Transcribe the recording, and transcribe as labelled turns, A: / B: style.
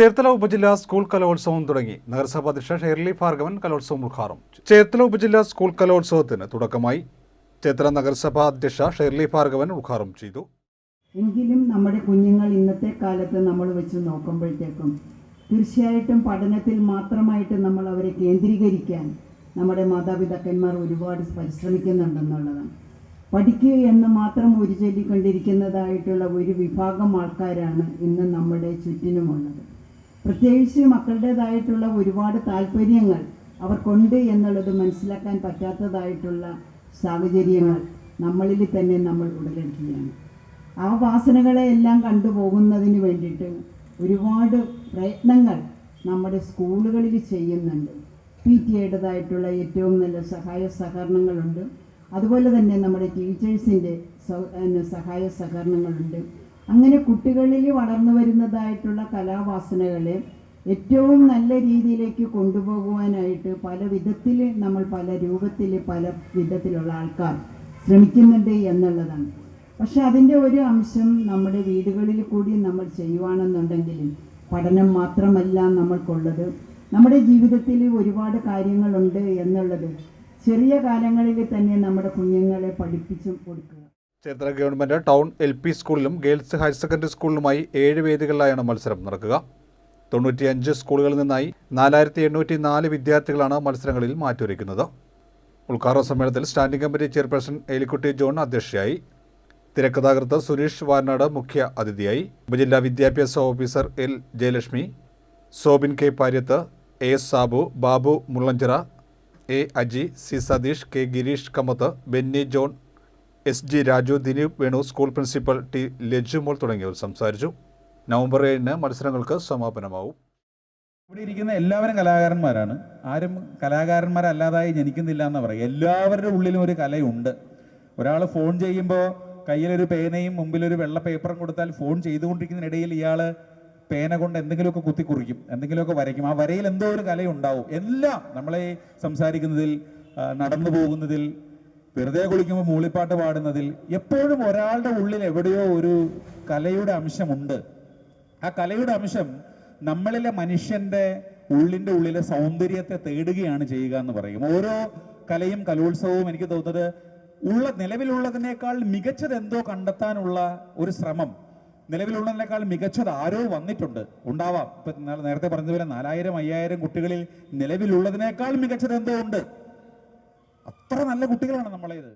A: ചേർത്തല ഉപജില്ലാ സ്കൂൾ കലോത്സവം തുടങ്ങി. നഗരസഭാ അധ്യക്ഷ ഷെർലി ഭാർഗവൻ കലോത്സവം ഉദ്ഘാടനം. ചേർത്തല ഉപജില്ലാ സ്കൂൾ കലോത്സവത്തിന് തുടക്കമായി ചേർത്തല നഗരസഭാ അധ്യക്ഷ ഷെർലി ഭാർഗവൻ ഉദ്ഘാടനം ചെയ്തു.
B: എങ്കിലും നമ്മുടെ കുഞ്ഞുങ്ങൾ ഇന്നത്തെ കാലത്ത് നമ്മൾ വെച്ച് നോക്കുമ്പോഴത്തേക്കും തീർച്ചയായിട്ടും പഠനത്തിൽ മാത്രമായിട്ട് നമ്മൾ അവരെ കേന്ദ്രീകരിക്കാൻ നമ്മുടെ മാതാപിതാക്കന്മാർ ഒരുപാട് പരിശ്രമിക്കുന്നുണ്ടെന്നുള്ളതാണ്. പഠിക്കുക എന്ന് മാത്രം ഉരുചൊല്ലിക്കൊണ്ടിരിക്കുന്നതായിട്ടുള്ള ഒരു വിഭാഗം ആൾക്കാരാണ് ഇന്ന് നമ്മുടെ ചുറ്റിനുമുള്ളത്. പ്രത്യേകിച്ച് മക്കളുടേതായിട്ടുള്ള ഒരുപാട് താല്പര്യങ്ങൾ അവർക്കുണ്ട് എന്നുള്ളത് മനസ്സിലാക്കാൻ പറ്റാത്തതായിട്ടുള്ള സാഹചര്യങ്ങൾ നമ്മളിൽ തന്നെ നമ്മൾ ഉടലെടുക്കുകയാണ്. ആ വാസനകളെ എല്ലാം കണ്ടുപോകുന്നതിന് വേണ്ടിയിട്ട് ഒരുപാട് പ്രയത്നങ്ങൾ നമ്മുടെ സ്കൂളുകളിൽ ചെയ്യുന്നുണ്ട്. പി ടി എയുടേതായിട്ടുള്ള ഏറ്റവും നല്ല സഹായ സഹകരണങ്ങളുണ്ട്. അതുപോലെ തന്നെ നമ്മുടെ ടീച്ചേഴ്സിന്റെ സഹായ സഹകരണങ്ങളുണ്ട്. അങ്ങനെ കുട്ടികളിൽ വളർന്നു വരുന്നതായിട്ടുള്ള കലാവാസനകളെ ഏറ്റവും നല്ല രീതിയിലേക്ക് കൊണ്ടുപോകുവാനായിട്ട് പല വിധത്തിൽ നമ്മൾ പല രൂപത്തിൽ പല വിധത്തിലുള്ള ആൾക്കാർ ശ്രമിക്കുന്നുണ്ട് എന്നുള്ളതാണ്. പക്ഷെ അതിന്റെ ഒരു അംശം നമ്മുടെ വീടുകളിൽ കൂടി നമ്മൾ ചെയ്യുവാണെന്നുണ്ടെങ്കിൽ പഠനം മാത്രമല്ല നമ്മൾക്കുള്ളത്. നമ്മുടെ ജീവിതത്തിൽ ഒരുപാട് കാര്യങ്ങളുണ്ട് എന്നുള്ളത് ചെറിയ കാലങ്ങളിൽ തന്നെ നമ്മുടെ കുഞ്ഞുങ്ങളെ പഠിപ്പിച്ചും കൊടുക്കുക.
A: Cherthala government town L P സ്കൂളിലും ഗേൾസ് ഹയർ സെക്കൻഡറി സ്കൂളിലുമായി ഏഴ് വേദികളിലായാണ് മത്സരം നടക്കുക. തൊണ്ണൂറ്റിയഞ്ച് സ്കൂളുകളിൽ നിന്നായി നാലായിരത്തി എണ്ണൂറ്റി നാല് വിദ്യാർത്ഥികളാണ് മത്സരങ്ങളിൽ മാറ്റുരയ്ക്കുന്നത്. ഉദ്ഘാടന സമ്മേളനത്തിൽ standing committee chairperson Elikutty John അധ്യക്ഷയായി. തിരക്കഥാകൃത്ത് സുരേഷ് വാർനാട് മുഖ്യ അതിഥിയായി. ഉപജില്ലാ വിദ്യാഭ്യാസ officer L Jayalakshmi Sobin K Paryath A S Sabu Babu Mullanchira A Aji C Satheesh K Gireesh Kammath Benny John S G Raju Dileep Venu school principal T Lajumol തുടങ്ങിയവർ സംസാരിച്ചു. November ഏഴിന് മത്സരങ്ങൾക്ക് സമാപനമാവും.
C: ഇവിടെ ഇരിക്കുന്ന എല്ലാവരും കലാകാരന്മാരാണ്. ആരും കലാകാരന്മാരല്ലാതായി ജനിക്കുന്നില്ല എന്ന് പറയും. എല്ലാവരുടെ ഉള്ളിലും ഒരു കലയുണ്ട്. ഒരാൾ ഫോൺ ചെയ്യുമ്പോൾ കയ്യിലൊരു പേനയും മുമ്പിലൊരു വെള്ള പേപ്പറും കൊടുത്താൽ ഫോൺ ചെയ്തുകൊണ്ടിരിക്കുന്നതിനിടയിൽ ഇയാൾ പേന കൊണ്ട് എന്തെങ്കിലുമൊക്കെ കുത്തിക്കുറിക്കും. എന്തെങ്കിലുമൊക്കെ വരയ്ക്കും. ആ വരയിൽ എന്തോ ഒരു കലയുണ്ടാവും. എല്ലാം നമ്മളെ സംസാരിക്കുന്നതിൽ നടന്നു പോകുന്നതിൽ വെറുതെ കുളിക്കുമ്പോൾ മൂളിപ്പാട്ട് പാടുന്നതിൽ എപ്പോഴും ഒരാളുടെ ഉള്ളിൽ എവിടെയോ ഒരു കലയുടെ അംശമുണ്ട്. ആ കലയുടെ അംശം നമ്മളിലെ മനുഷ്യന്റെ ഉള്ളിന്റെ ഉള്ളിലെ സൗന്ദര്യത്തെ തേടുകയാണ് ചെയ്യുക എന്ന് പറയും. ഓരോ കലയും കലോത്സവവും എനിക്ക് തോന്നുന്നത് ഉള്ള നിലവിലുള്ളതിനേക്കാൾ മികച്ചത് എന്തോ കണ്ടെത്താനുള്ള ഒരു ശ്രമം. നിലവിലുള്ളതിനേക്കാൾ മികച്ചത് ആരോ വന്നിട്ടുണ്ട്. ഉണ്ടാവാം. ഇപ്പൊ നേരത്തെ പറഞ്ഞതുപോലെ നാലായിരം അയ്യായിരം കുട്ടികളിൽ നിലവിലുള്ളതിനേക്കാൾ മികച്ചത് എന്തോ ഉണ്ട്. അത്ര നല്ല കുട്ടികളാണ് നമ്മളേത്